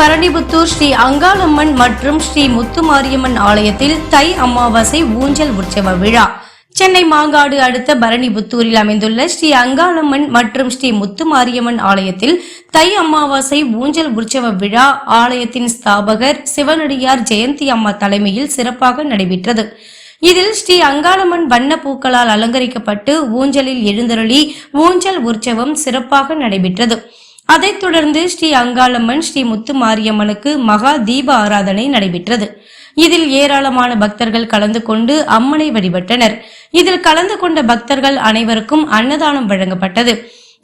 பரணிபுத்தூர் ஸ்ரீ அங்காளம்மன் மற்றும் ஸ்ரீ முத்துமாரியம்மன் ஆலயத்தில் தை அமாவாசை ஊஞ்சல் உற்சவ விழா. சென்னை மாங்காடு அடுத்த பரணிபுத்தூரில் அமைந்துள்ள ஸ்ரீ அங்காளம்மன் மற்றும் ஸ்ரீ முத்துமாரியம்மன் ஆலயத்தில் தை அமாவாசை ஊஞ்சல் உற்சவ விழா ஆலயத்தின் ஸ்தாபகர் சிவனடியார் ஜெயந்தி அம்மா தலைமையில் சிறப்பாக நடைபெற்றது. இதில் ஸ்ரீ அங்காளம்மன் வண்ண பூக்களால் அலங்கரிக்கப்பட்டு ஊஞ்சலில் எழுந்தருளி ஊஞ்சல் உற்சவம் சிறப்பாக நடைபெற்றது. அதைத் தொடர்ந்து ஸ்ரீ அங்காளம்மன் ஸ்ரீ முத்து மாரியம்மனுக்கு மகா தீப ஆராதனை நடைபெற்றது. இதில் ஏராளமான பக்தர்கள் கலந்து கொண்டு அம்மனை வழிபட்டனர். இதில் கலந்து கொண்ட பக்தர்கள் அனைவருக்கும் அன்னதானம் வழங்கப்பட்டது.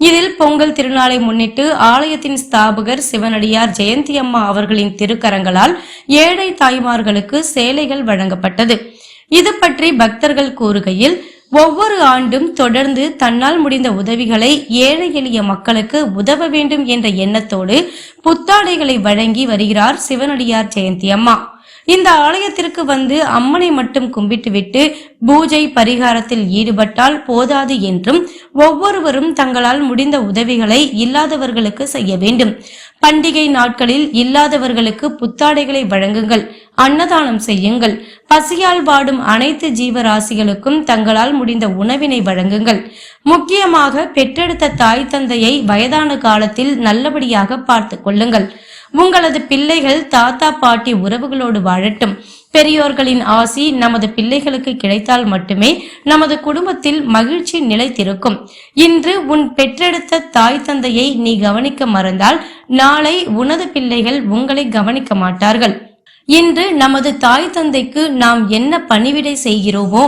இதில் பொங்கல் திருநாளை முன்னிட்டு ஆலயத்தின் ஸ்தாபகர் சிவனடியார் ஜெயந்தி அம்மா அவர்களின் திருக்கரங்களால் ஏழை தாய்மார்களுக்கு சேலைகள் வழங்கப்பட்டது. இது பற்றி பக்தர்கள் கூறுகையில் ஒவ்வொரு ஆண்டும் தொடர்ந்து தன்னால் முடிந்த உதவிகளை ஏழை எளிய மக்களுக்கு உதவ வேண்டும் என்ற எண்ணத்தோடு புத்தாடைகளை வழங்கி வருகிறார் சிவனடியார் ஜெயந்தி அம்மா. இந்த ஆலயத்திற்கு வந்து அம்மனை மட்டும் கும்பிட்டுவிட்டு பூஜை பரிகாரத்தில் ஈடுபட்டால் போதாது என்றும் ஒவ்வொருவரும் தங்களால் முடிந்த உதவிகளை இல்லாதவர்களுக்கு செய்ய வேண்டும். பண்டிகை நாட்களில் இல்லாதவர்களுக்கு புத்தாடைகளை வழங்குங்கள். அன்னதானம் செய்யுங்கள். பசியால் வாடும் அனைத்து ஜீவராசிகளுக்கும் தங்களால் முடிந்த உணவினை வழங்குங்கள். முக்கியமாக பெற்றெடுத்த தாய் தந்தையை வயதான காலத்தில் நல்லபடியாக பார்த்து கொள்ளுங்கள். உங்களது பிள்ளைகள் தாத்தா பாட்டி உறவுகளோடு வாழட்டும். பெரியோர்களின் ஆசி நமது பிள்ளைகளுக்கு கிடைத்தால் மட்டுமே நமது குடும்பத்தில் மகிழ்ச்சி நிலைத்திருக்கும். இன்று உன் பெற்றெடுத்த தாய் தந்தையை நீ கவனிக்க மறந்தால் நாளை உனது பிள்ளைகள் உங்களை கவனிக்க மாட்டார்கள். இன்று நமது தாய் தந்தைக்கு நாம் என்ன பணிவிடை செய்கிறோமோ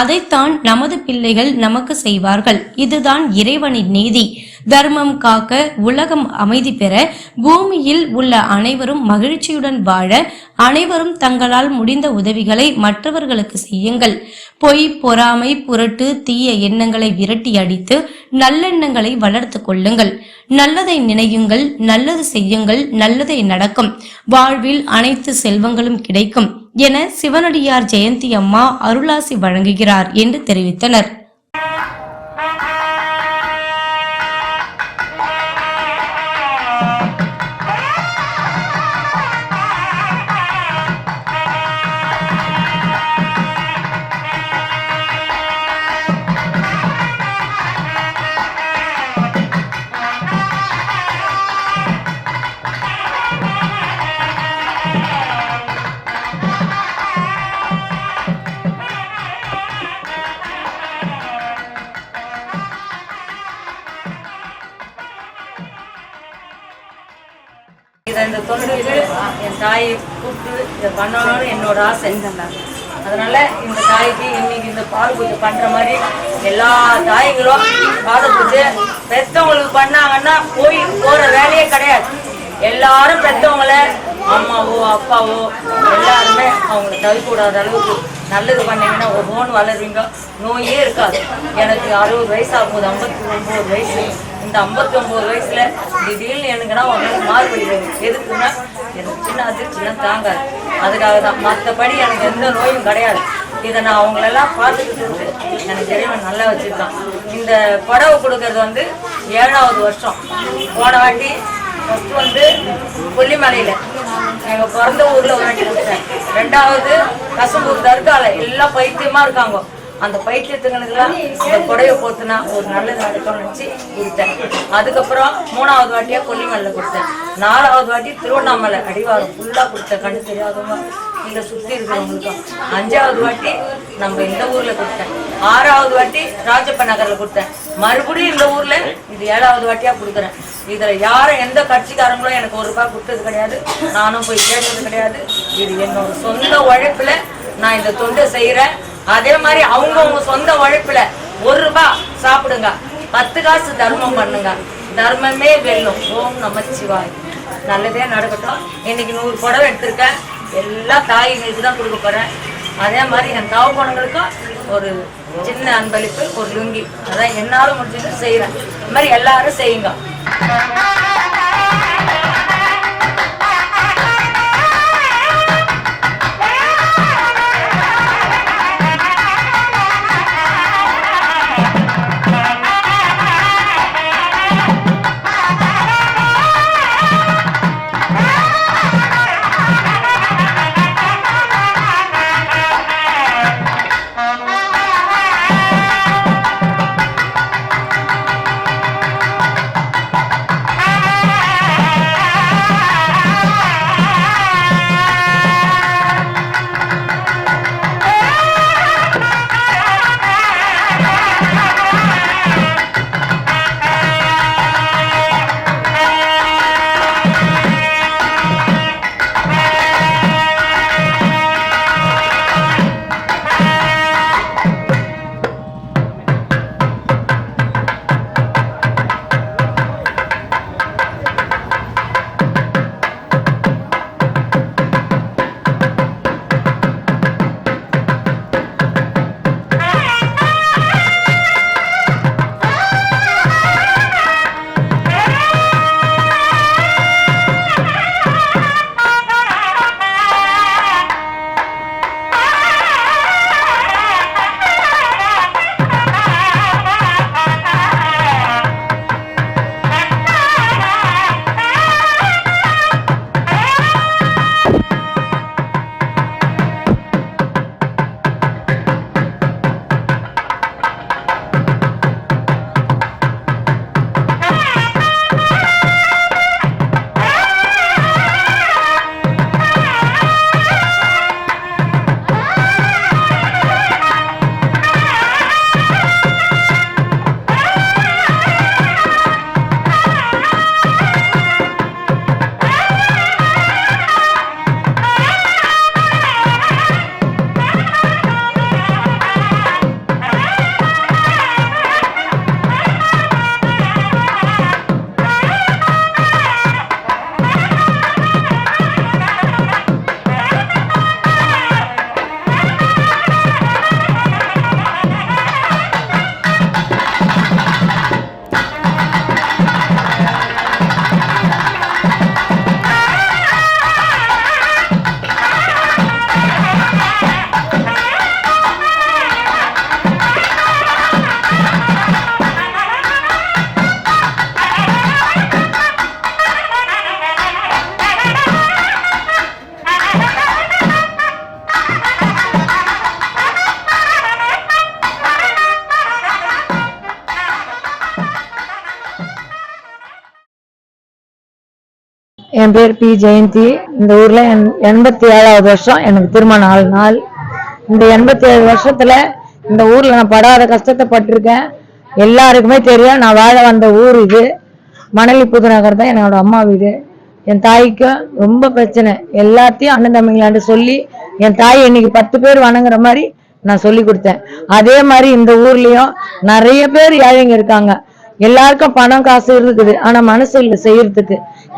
அதைத்தான் நமது பிள்ளைகள் நமக்கு செய்வார்கள். இதுதான் இறைவனின் நீதி. தர்மம் காக்க உலகம் அமைதி பெற பூமியில் உள்ள அனைவரும் மகிழ்ச்சியுடன் வாழ அனைவரும் தங்களால் முடிந்த உதவிகளை மற்றவர்களுக்கு செய்யுங்கள். பொய் பொறாமை புரட்டு தீய எண்ணங்களை விரட்டி அடித்து நல்லெண்ணங்களை வளர்த்து கொள்ளுங்கள். நல்லதை நினையுங்கள் நல்லது செய்யுங்கள் நல்லதை நடக்கும். வாழ்வில் அனைத்து செல்வங்களும் கிடைக்கும் என சிவனடியார் ஜெயந்தி அம்மா அருளாசி வழங்குகிறார் என்று தெரிவித்தனர். இதை பண்ணணும்னு என்னோட ஆசை. அதனால இந்த தாய்க்கு இன்னைக்கு இந்த பால் பூஜை பண்ற மாதிரி எல்லா தாய்களும் பாத பூஜை பெத்தவங்களுக்கு பண்ணாங்கன்னா போய் போற வேலையே கிடையாது. எல்லாரும் பெத்தவங்கள அம்மாவோ அப்பாவோ எல்லாருமே அவங்களை தவிக்கூடாத அளவுக்கு நல்லது பண்ணீங்கன்னா ஒவ்வொன்று வளருவீங்க. நோயே இருக்காது. எனக்கு அறுபது வயசு ஆகும்போது ஐம்பத்தி ஒம்பது வயசு. இந்த ஐம்பத்தி ஒம்பது வயசுல திடீர்னு எனக்குன்னா உங்களுக்கு மாறுபடி வரும் எதுக்குன்னா எனக்கு சின்ன அதிர்ச்சிலாம் தாங்காது. அதுக்காக தான் மற்றபடி எனக்கு எந்த நோயும் கிடையாது. இதை நான் அவங்களெல்லாம் பார்த்துக்கிட்டு இருக்கேன் எனக்கு இறைவன் நல்லா வச்சுருக்கான். இந்த புடவை கொடுக்கறது வந்து ஏழாவது வருஷம். போன வாட்டி ஃபஸ்ட்டு வந்து கொல்லிமலையில் எங்கள் பிறந்த ஊரில் ஒரு வாட்டி கொடுத்தேன் ரெண்டாவது கசம்பூர் தர்கால எல்லாம் பைத்தியமாக இருக்காங்க. அந்த பைத்தியத்துங்களுக்குலாம் இந்த புடவை போத்துனா ஒரு நல்லது நடக்கும்னு நினச்சி கொடுத்தேன். அதுக்கப்புறம் மூணாவது வாட்டியாக கொல்லிமலையில் கொடுத்தேன். நாலாவது வாட்டி திருவண்ணாமலை அடிவாரம் ஃபுல்லாக கொடுத்தேன். கண்ணு தெரியாதவங்க இங்கே சுற்றி இருக்கிறவங்களுக்கும். அஞ்சாவது வாட்டி நம்ம இந்த ஊரில் கொடுத்தேன். ஆறாவது வாட்டி ராஜப்ப நகரில் கொடுத்தேன். மறுபடியும் இந்த ஊரில் இது ஏழாவது வாட்டியாக கொடுக்குறேன். இதில் யாரும் எந்த கட்சிக்காரங்களும் எனக்கு ஒரு ரூபாய் கொடுத்தது கிடையாது. நானும் போய் கேட்டது கிடையாது. இது என்னோட சொந்த உழைப்பில் நான் இந்த தொண்டை செய்கிறேன். அதே மாதிரி அவங்கவுங்க சொந்த உழைப்புல ஒரு ரூபாய் சாப்பிடுங்க. பத்து காசு தர்மம் பண்ணுங்க. தர்மமே வெல்லும். ஓம் நமச்சிவாய் நல்லதே நடக்கட்டும். இன்னைக்கு நூறு புடவை எடுத்திருக்கேன். எல்லா தாய்களுக்கு தான் கொடுக்க போறேன். அதே மாதிரி என் தவப்பணங்களுக்கும் ஒரு சின்ன அன்பளிப்பு ஒரு லுங்கி. அதான் என்னாலும் முடிஞ்சது செய்கிறேன் இந்த மாதிரி எல்லாரும் செய்யுங்க. என் பேர் பி. ஜெயந்தி. இந்த ஊர்ல என்- எண்பத்தி ஏழாவது வருஷம் எனக்கு திரும்ப நாலு நாள். இந்த எண்பத்தி ஏழு வருஷத்துல இந்த ஊர்ல நான் படாத கஷ்டத்தை பட்டிருக்கேன். எல்லாருக்குமே தெரியும் நான் வாழ வந்த ஊர் இது. மணலி புதுநகர் தான் என்னோட அம்மா வீடு. என் தாய்க்கும் ரொம்ப பிரச்சனை. எல்லாத்தையும் அண்ணன் தம்பிங்களாண்டு சொல்லி என் தாய் இன்னைக்கு பத்து பேர் வணங்குற மாதிரி நான் சொல்லி கொடுத்தேன். அதே மாதிரி இந்த ஊர்லயும் நிறைய பேர் ஏழைங்க இருக்காங்க. எல்லாருக்கும் பணம் காசு இருக்குது. ஆனா மனசு இல்லை செய்யறதுக்கு.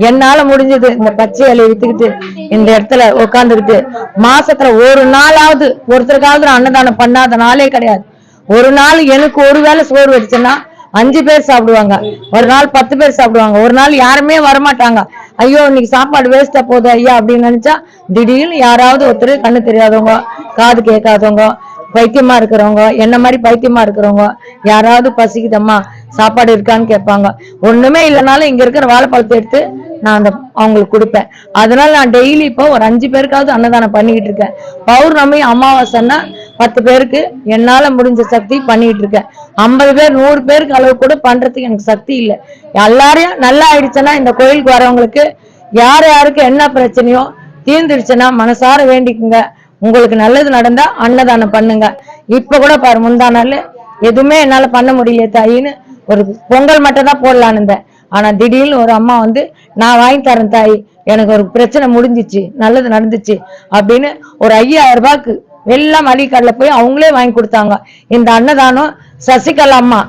என்னால முடிஞ்சது இந்த பச்சை இலையை வித்துக்கிட்டு இந்த இடத்துல உட்காந்துக்கிட்டு மாசத்துல ஒரு நாளாவது ஒருத்தருக்காவது நான் அன்னதானம் பண்ணாத நாளே கிடையாது. ஒரு நாள் எனக்கு ஒரு வேளை சோறு வச்சுன்னா அஞ்சு பேர் சாப்பிடுவாங்க. ஒரு நாள் பத்து பேர் சாப்பிடுவாங்க. ஒரு நாள் யாருமே வரமாட்டாங்க. ஐயோ இன்னைக்கு சாப்பாடு வேஸ்டா போகுது ஐயா அப்படின்னு நினைச்சா திடீர்னு யாராவது ஒருத்தர் கண்ணு தெரியாதவங்க காது கேட்காதவங்க பைத்தியமா இருக்கிறவங்க என்ன மாதிரி பைத்தியமா இருக்கிறவங்க யாராவது பசிக்குதம்மா சாப்பாடு இருக்கான்னு கேட்பாங்க. ஒண்ணுமே இல்லைனாலும் இங்க இருக்கிற வாழைப்பழத்தை எடுத்து நான் அந்த அவங்களுக்கு கொடுப்பேன். அதனால நான் டெய்லி இப்போ ஒரு அஞ்சு பேருக்காவது அன்னதானம் பண்ணிக்கிட்டு இருக்கேன். பௌர்ணமி அமாவாசைன்னா பத்து பேருக்கு என்னால முடிஞ்ச சக்தி பண்ணிட்டு இருக்கேன். ஐம்பது பேர் நூறு பேருக்கு அளவு கூட பண்றதுக்கு எனக்கு சக்தி இல்லை. எல்லாரையும் நல்லா ஆயிடுச்சுன்னா இந்த கோயிலுக்கு வரவங்களுக்கு யார் யாருக்கு என்ன பிரச்சனையோ தீர்ந்துடுச்சுன்னா மனசார வேண்டிக்குங்க. உங்களுக்கு நல்லது நடந்தா அன்னதானம் பண்ணுங்க. இப்ப கூட பாரு முந்தா நாள் எதுவுமே என்னால பண்ண முடியல தாயின்னு ஒரு பொங்கல் மட்டும் தான் போடலான்னு இருந்தேன். ஆனா திடீர்னு ஒரு அம்மா வந்து நான் வாங்கி தரேன் தாய் எனக்கு ஒரு பிரச்சனை முடிஞ்சிச்சு நல்லது நடந்துச்சு அப்படின்னு ஒரு ஐயாயிரம் ரூபாய்க்கு எல்லாம் மளிகை கடையில் போய் அவங்களே வாங்கி கொடுத்தாங்க. இந்த அன்னதானம் சசிகலா அம்மா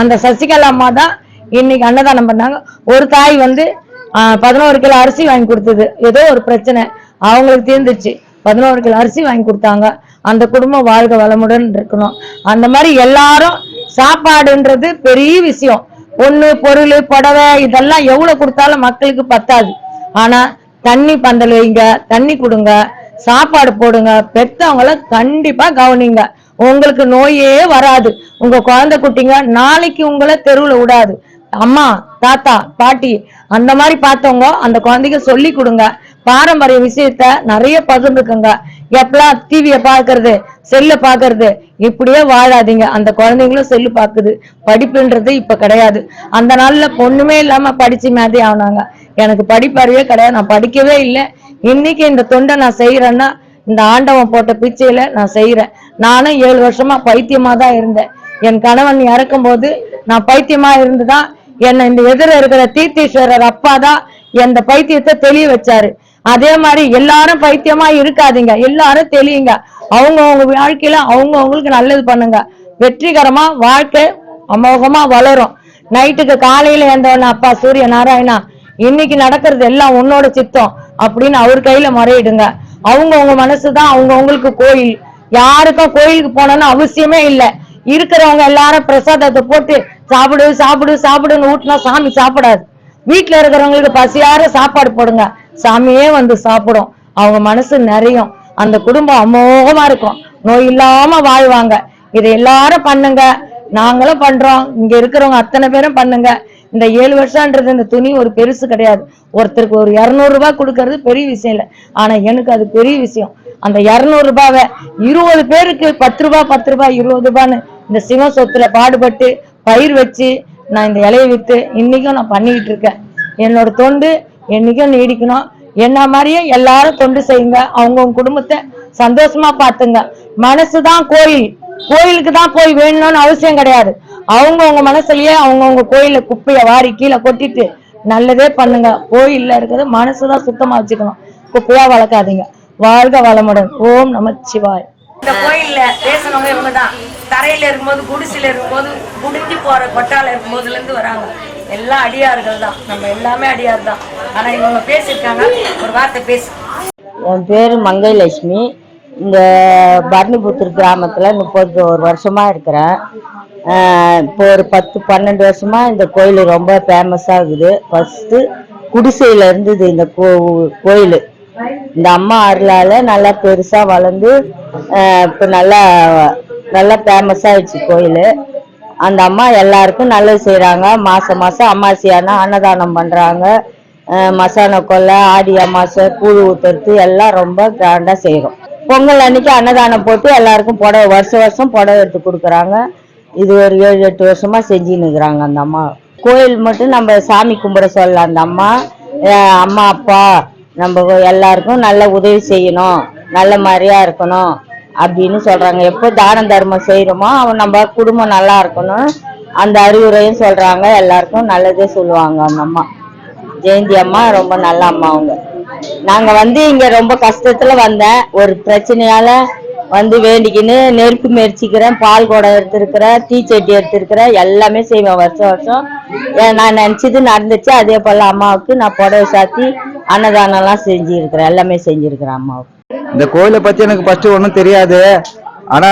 அந்த சசிகலா அம்மா தான் இன்னைக்கு அன்னதானம் பண்ணாங்க. ஒரு தாய் வந்து ஆஹ், பதினோரு கிலோ அரிசி வாங்கி கொடுத்தது. ஏதோ ஒரு பிரச்சனை. அவங்களுக்கு தீர்ந்துச்சு. பதினோரு கிலோ அரிசி வாங்கி கொடுத்தாங்க. அந்த குடும்பம் வாழ்க வளமுடன் இருக்கணும். அந்த மாதிரி எல்லாரும் சாப்பாடுன்றது பெரிய விஷயம். பொண்ணு பொருள் புடவை இதெல்லாம் எவ்வளவு கொடுத்தாலும் மக்களுக்கு பத்தாது. ஆனா தண்ணி பந்தல் வைங்க தண்ணி கொடுங்க சாப்பாடு போடுங்க. பெத்தவங்கள கண்டிப்பா கவனிங்க. உங்களுக்கு நோயே வராது. உங்க குழந்தை குட்டிங்க நாளைக்கு உங்களை தெருவுல விடாது. அம்மா தாத்தா பாட்டி அந்த மாதிரி பார்த்தவங்க அந்த குழந்தைக்கு சொல்லி கொடுங்க. பாரம்பரிய விஷயத்த நிறைய பகிர்ந்துக்குங்க. எப்பெல்லாம் டிவியை பார்க்கறது செல்ல பாக்குறது இப்படியே வாழாதீங்க. அந்த குழந்தைங்களும் செல்லு பாக்குது. படிப்புன்றது இப்ப கிடையாது. அந்த நாள்ல பொண்ணுமே இல்லாம படிச்சு மாதிரி ஆனாங்க. எனக்கு படிப்பறிவே கிடையாது. நான் படிக்கவே இல்லை. இன்னைக்கு இந்த தொண்டை நான் செய்யறேன்னா இந்த ஆண்டவன் போட்ட பிச்சையில நான் செய்யறேன். நானும் ஏழு வருஷமா பைத்தியமா தான் இருந்தேன். என் கணவன் இறக்கும் போது நான் பைத்தியமா இருந்துதான் என்னை இந்த எதிர இருக்கிற தீர்த்தீஸ்வரர் அப்பா தான் எந்த பைத்தியத்தை தெளிய வச்சாரு. அதே மாதிரி எல்லாரும் பைத்தியமா இருக்காதீங்க. எல்லாரும் தெளியுங்க. அவங்க அவங்க வாழ்க்கையில அவங்க அவங்களுக்கு நல்லது பண்ணுங்க. வெற்றிகரமா வாழ்க்கை அமோகமா வளரும். நைட்டுக்கு காலையில எழுந்தவன அப்பா சூரிய நாராயணா இன்னைக்கு நடக்கிறது எல்லாம் உன்னோட சித்தம் அப்படின்னு அவர் கையில முறையிடுங்க. அவங்க அவங்க மனசுதான் அவங்க அவங்களுக்கு கோயில். யாருக்கும் கோயிலுக்கு போனோம்னு அவசியமே இல்லை. இருக்கிறவங்க எல்லாரும் பிரசாதத்தை போட்டு சாப்பிடு சாப்பிடு சாப்பிடுன்னு ஊட்டினா சாமி சாப்பிடாது. வீட்டுல இருக்கிறவங்களுக்கு பசியார சாப்பாடு போடுங்க. சாமியே வந்து சாப்பிடும். அவங்க மனசு நிறையும். அந்த குடும்பம் அமோகமா இருக்கும். நோய் இல்லாம வாழ்வாங்க. இதை எல்லாரும் பண்ணுங்க. நாங்களும் பண்றோம். இங்க இருக்கிறவங்க அத்தனை பேரும் பண்ணுங்க. இந்த ஏழு வருஷம்ன்றது இந்த துணி ஒரு பெருசு கிடையாது. ஒருத்தருக்கு ஒரு இருநூறு ரூபாய் கொடுக்கறது பெரிய விஷயம் இல்லை. ஆனா எனக்கு அது பெரிய விஷயம். அந்த இருநூறு ரூபாவை இருபது பேருக்கு பத்து ரூபாய் பத்து ரூபாய் இருபது ரூபான்னு இந்த சிவ சொத்துல பாடுபட்டு பயிர் வச்சு நான் இந்த இலையை வித்து இன்னைக்கும் நான் பண்ணிக்கிட்டு இருக்கேன். என்னோட தொண்டு என்னைக்கும் நீடிக்கணும். என்ன மாதிரியே எல்லாரும் தொண்டு செய்யுங்க. அவங்கவுங்க குடும்பத்தை சந்தோஷமா பார்த்துங்க. மனசுதான் கோயில். கோயிலுக்கு தான் போய் வேணும்னு அவசியம் கிடையாது. அவங்கவுங்க மனசுலயே அவங்கவுங்க கோயில குப்பைய வாரி கீழே கொட்டிட்டு நல்லதே பண்ணுங்க. கோயில்ல இருக்கிறது மனசுதான் சுத்தமா வச்சுக்கணும். குப்பையா வளர்க்காதீங்க. வாழ்க வளமுடன். ஓம் நமச்சிவாய். இந்த கோயில்ல பேசணும் இவங்க தான் தரையில் இருக்கும்போது குடிசையில் இருக்கும்போது குடிஞ்சு போகிற கொட்டால இருக்கும்போதுலேருந்து வராங்க. எல்லாம் அடியார்கள் தான். நம்ம எல்லாமே அடியார் தான். ஆனால் இவங்க பேசியிருக்காங்க. ஒரு வார்த்தை பேசு. என் பேர் மங்கை லட்சுமி இந்த பரணிபுத்தூர் கிராமத்தில் முப்பது ஒரு வருஷமாக இருக்கிறேன். இப்போ ஒரு பத்து பன்னெண்டு வருஷமாக இந்த கோயில் ரொம்ப ஃபேமஸாக இருக்குது. ஃபஸ்ட்டு குடிசையில் இருந்தது இந்த கோ கோயில். இந்த அம்மா அருளால் நல்லா பெருசாக வளர்ந்து இப்போ நல்லா நல்லா ஃபேமஸ் ஆயிடுச்சு கோயில். அந்த அம்மா எல்லாருக்கும் நல்லது செய்கிறாங்க மாதம் மாதம் அமாவாசையானா அன்னதானம் பண்ணுறாங்க மசான கொல்லை ஆடி அமாசை கூழ் ஊற்றுறது எல்லாம் ரொம்ப கிராண்டாக செய்கிறோம் பொங்கல் அன்னைக்கு அன்னதானம் போட்டு எல்லாருக்கும் புடவை வருஷம் வருஷம் புடவை எடுத்து கொடுக்குறாங்க. இது ஒரு ஏழு எட்டு வருஷமாக செஞ்சுன்னு இருக்கிறாங்க அந்த அம்மா. கோயில் மட்டும் நம்ம சாமி கும்பிட சொல்லலாம் அந்த அம்மா. அம்மா அப்பா நம்ம எல்லாருக்கும் நல்ல உதவி செய்யணும். நல்ல மாதிரியா இருக்கணும். அப்படின்னு சொல்றாங்க. எப்போ தான தர்மம் செய்யறோமோ அவன் நம்ம குடும்பம் நல்லா இருக்கணும். அந்த அறிவுரையும் சொல்றாங்க. எல்லாருக்கும் நல்லதே சொல்லுவாங்க அந்த அம்மா. ஜெயந்தி அம்மா ரொம்ப நல்ல அம்மா அவங்க. நாங்க வந்து இங்க ரொம்ப கஷ்டத்துல வந்தேன். ஒரு பிரச்சனையால வந்து வேண்டிக்கின்னு நெருப்பு மெரிச்சிக்கிறேன் பால் குடம் எடுத்திருக்கிறேன் தீச்சட்டி எடுத்திருக்கிறேன் எல்லாமே செய்வேன் வருஷம் வருஷம். நான் நினைச்சது நடந்துச்சு. அதே போல அம்மாவுக்கு நான் புடவை சாத்தி அன்னதானம்லாம் செஞ்சிருக்கிறேன். எல்லாமே செஞ்சிருக்கிறேன் அம்மாவுக்கு. இந்த கோயிலை பத்தி எனக்கு ஃபர்ஸ்ட் ஒன்றும் தெரியாது. ஆனா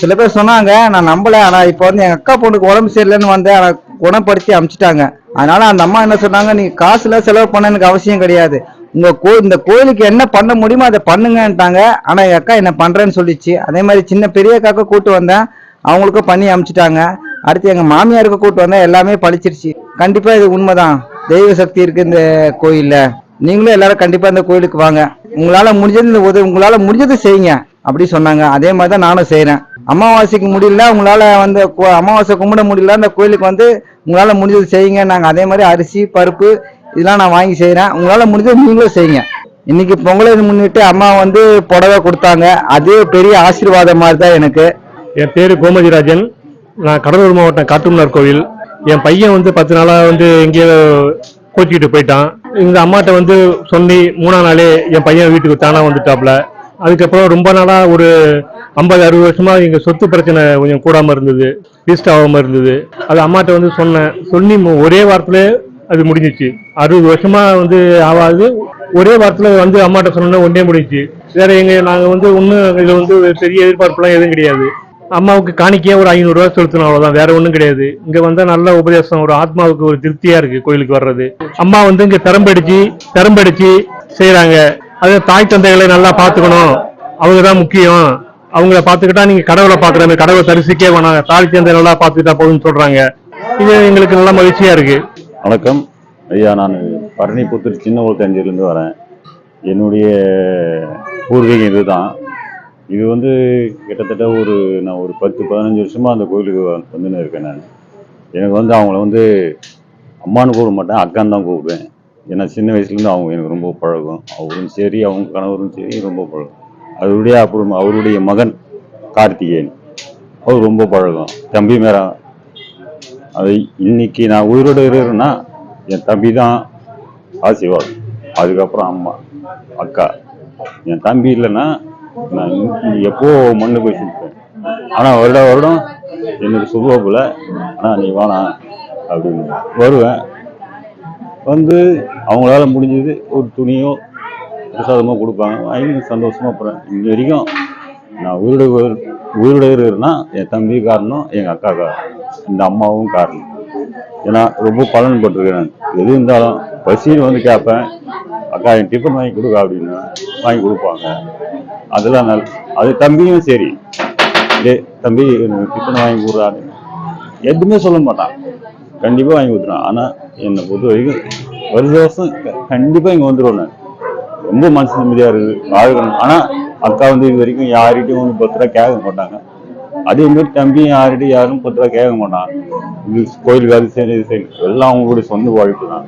சில பேர் சொன்னாங்க நான் நம்பல. ஆனா இப்போ வந்து எங்க அக்கா பொண்ணுக்கு உடம்பு சரியில்லைன்னு வந்தேன் ஆனா குணப்படுத்தி அமுச்சிட்டாங்க. அதனால அந்த அம்மா என்ன சொன்னாங்க நீங்க காசுல செலவு பண்ண எனக்கு அவசியம் கிடையாது. உங்க கோ இந்த கோயிலுக்கு என்ன பண்ண முடியுமோ அதை பண்ணுங்கன்ட்டாங்க. ஆனா எங்க அக்கா என்ன பண்றேன்னு சொல்லிச்சு. அதே மாதிரி சின்ன பெரிய அக்காவுக்கு கூட்டு வந்தேன். அவங்களுக்கும் பண்ணி அமிச்சிட்டாங்க. அடுத்து எங்க மாமியாருக்கு கூட்டு வந்தேன். எல்லாமே பழிச்சிருச்சு. கண்டிப்பா இது உண்மைதான். தெய்வ சக்தி இருக்கு இந்த கோயில்ல. நீங்களும் எல்லாரும் கண்டிப்பா இந்த கோயிலுக்கு வாங்க. உங்களால முடிஞ்சது இந்த உதவி உங்களால முடிஞ்சது செய்யுங்க அப்படி சொன்னாங்க. அதே மாதிரி தான் நானும் செய்யறேன் அமாவாசைக்கு முடியல உங்களால வந்து அமாவாசை கும்பிட முடியல அந்த கோயிலுக்கு வந்து உங்களால முடிஞ்சது செய்யுங்க. நாங்க அதே மாதிரி அரிசி பருப்பு இதெல்லாம் நான் வாங்கி செய்யறேன் உங்களால முடிஞ்சது நீங்களும் செய்யுங்க. இன்னைக்கு பொங்கலை முன்னிட்டு அம்மா வந்து புடவை கொடுத்தாங்க. அதே பெரிய ஆசீர்வாதம் மாதிரி தான் எனக்கு. என் பேரு கோமதிராஜன். நான் கடலூர் மாவட்டம் காட்டுமன்னார் கோவில். என் பையன் வந்து பத்து நாளா வந்து எங்கேயோ கோச்சிக்கிட்டு போயிட்டான். இந்த அம்மாட்ட வந்து சொல்லி மூணாம் நாளே என் பையன் வீட்டுக்கு தானா வந்துட்டாப்ல. அதுக்கப்புறம் ரொம்ப நாளா ஒரு ஐம்பது அறுபது வருஷமா எங்க சொத்து பிரச்சனை கொஞ்சம் கூடாம இருந்தது. லிஸ்ட் ஆகாம இருந்தது. அது அம்மாட்ட வந்து சொன்னேன். சொல்லி மு- ஒரே வாரத்துல அது முடிஞ்சிச்சு. அறுபது வருஷமா வந்து ஆகாது ஒரே வாரத்துல வந்து அம்மாட்ட சொன்னோன்னே ஒன்றே முடிஞ்சிச்சு. வேற எங்க நாங்க வந்து ஒன்றும் இதுல வந்து பெரிய எதிர்பார்ப்புலாம் எதுவும் கிடையாது. அம்மாவுக்கு காணிக்கையே ஒரு ஐநூறுரூவா செலுத்தணும் அவ்வளோதான் வேற ஒன்றும் கிடையாது. இங்கே வந்தால் நல்ல உபதேசம். ஒரு ஆத்மாவுக்கு ஒரு திருப்தியாக இருக்குது கோயிலுக்கு வர்றது. அம்மா வந்து இங்கே திறம்படிச்சு திறம்படிச்சு செய்கிறாங்க அது தாய் தந்தைகளை நல்லா பார்த்துக்கணும். அவங்க தான் முக்கியம். அவங்கள பார்த்துக்கிட்டா நீங்கள் கடவுளை பார்க்குற மாதிரி கடவுளை தரிசிக்கே வேணாம். தாய் தந்தை நல்லா பார்த்துக்கிட்டா போதும்னு சொல்கிறாங்க இது எங்களுக்கு நல்ல மகிழ்ச்சியாக இருக்கு. வணக்கம். ஐயா நான் பரணி பரணிபுத்தூர் சின்ன குளத்தஞ்சிலேருந்து வரேன். என்னுடைய பூர்வீகம் இதுதான். இது வந்து கிட்டத்தட்ட ஒரு நான் ஒரு பத்து பதினஞ்சு வருஷமாக அந்த கோயிலுக்கு வந்துன்னு இருக்கேன் நான். எனக்கு வந்து அவங்கள வந்து அம்மான்னு கூப்பிட மாட்டேன் அக்கான்னு தான் கூப்பிடுவேன். ஏன்னா சின்ன வயசுலேருந்து அவங்க எனக்கு ரொம்ப பழகும் அவரும் சரி அவங்க கணவரும் சரி ரொம்ப பழகும் அவருடைய அப்புறம் அவருடைய மகன் கார்த்திகேயன். அவர் ரொம்ப பழகும் தம்பி மேரா அது இன்னைக்கு நான் உயிரோடு இருக்கிறேன்னா என் தம்பி தான் ஆசீர்வாதம். அதுக்கப்புறம் அம்மா அக்கா. என் தம்பி இல்லைன்னா நான் எப்போ மண்ணு போய் சிரிப்பேன் ஆனால் வருட வருடம் எனக்கு சுபோப்பில் ஆனால் நீ வானா அப்படின்னு வருவேன். வந்து அவங்களால முடிஞ்சது ஒரு துணியோ பிரசாதமோ கொடுப்பாங்க. வாங்கி சந்தோஷமா போகிறேன் இங்கே வரைக்கும் நான் உயிரோட உயிரோட என் தம்பி காரணம் எங்கள் அக்கா காரணம். இந்த அம்மாவும் காரணம். ஏன்னா ரொம்ப பலன் பட்டிருக்கேன் எது இருந்தாலும் பசின்னு வந்து கேட்பேன். அக்கா என் டிஃபன் வாங்கி கொடுக்க அப்படின்னு வாங்கி கொடுப்பாங்க. அதெல்லாம் நல்ல அது தம்பியும் சரி. டே தம்பி டிஃபன் வாங்கி கொடுறாரு எதுவுமே சொல்ல மாட்டான். கண்டிப்பாக வாங்கி கொடுத்துருவான். ஆனால் என்னை பொறுத்த வரைக்கும் வருஷ வருஷம் கண்டிப்பாக இங்கே வந்துடுவேன் நான். ரொம்ப மனசு நிம்மதியாக இருக்குது. வாழ்க்கணும் ஆனால் அக்கா வந்து இது வரைக்கும் யார்கிட்டையும் வந்து பத்து ரூபா கேட்க மாட்டாங்க. அதே மாதிரி தம்பியும் யார்கிட்டையும் யாரும் பத்து ரூபா கேட்க மாட்டான். இது கோயிலுக்கு அது சரி இது சரி எல்லாம் அவங்களுடைய சொந்த வாழ்க்கை தான்.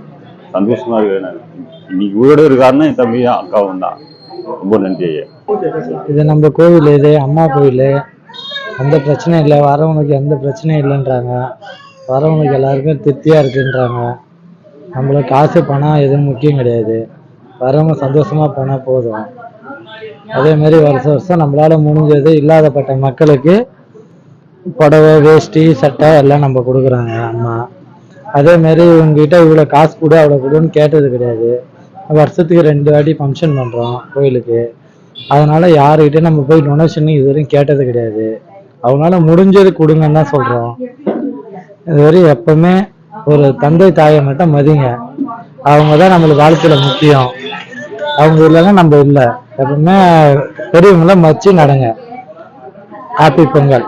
சந்தோஷமாக இருக்கிறேன் இன்னைக்கு உயிரோட இருக்காருன்னா என் தம்பியும் அக்காவும் தான். ரொம்ப நன்றி ஐயா இது நம்ம கோவில் இது அம்மா கோவில். எந்த பிரச்சனையும் இல்லை வரவனுக்கு எந்த பிரச்சனையும் இல்லைன்றாங்க. வரவனுக்கு எல்லாருக்கும் திருப்தியாக இருக்குன்றாங்க. நம்மளுக்கு காசு பணம் எதுவும் முக்கியம் கிடையாது. வரவங்க சந்தோஷமா போனால் போதும். அதே மாதிரி வருஷம் வருஷம் நம்மளால முடிஞ்சது இல்லாதப்பட்ட மக்களுக்கு புடவை வேஷ்டி சட்டை எல்லாம் நம்ம கொடுக்குறாங்க அம்மா. அதே மாதிரி உங்ககிட்ட இவ்வளோ காசு கொடு அவ்வளோ கொடுன்னு கேட்டது கிடையாது. வருஷத்துக்கு ரெண்டு வாட்டி ஃபங்க்ஷன் பண்ணுறோம் கோயிலுக்கு. அதனால் யாருக்கிட்டையும் நம்ம போய் டொனேஷன் இதுவரையும் கேட்டது கிடையாது. அவங்களால முடிஞ்சது கொடுங்கன்னு தான் சொல்கிறோம் இதுவரையும் எப்பவுமே ஒரு தந்தை தாயை மட்டும் மதிங்க. அவங்க தான் நம்மளுக்கு வாழ்க்கையில் முக்கியம். அவங்க இல்லைன்னா நம்ம இல்லை. எப்பவுமே பெரியவங்கள மச்சு நடங்க. ஹாப்பி பொங்கல்.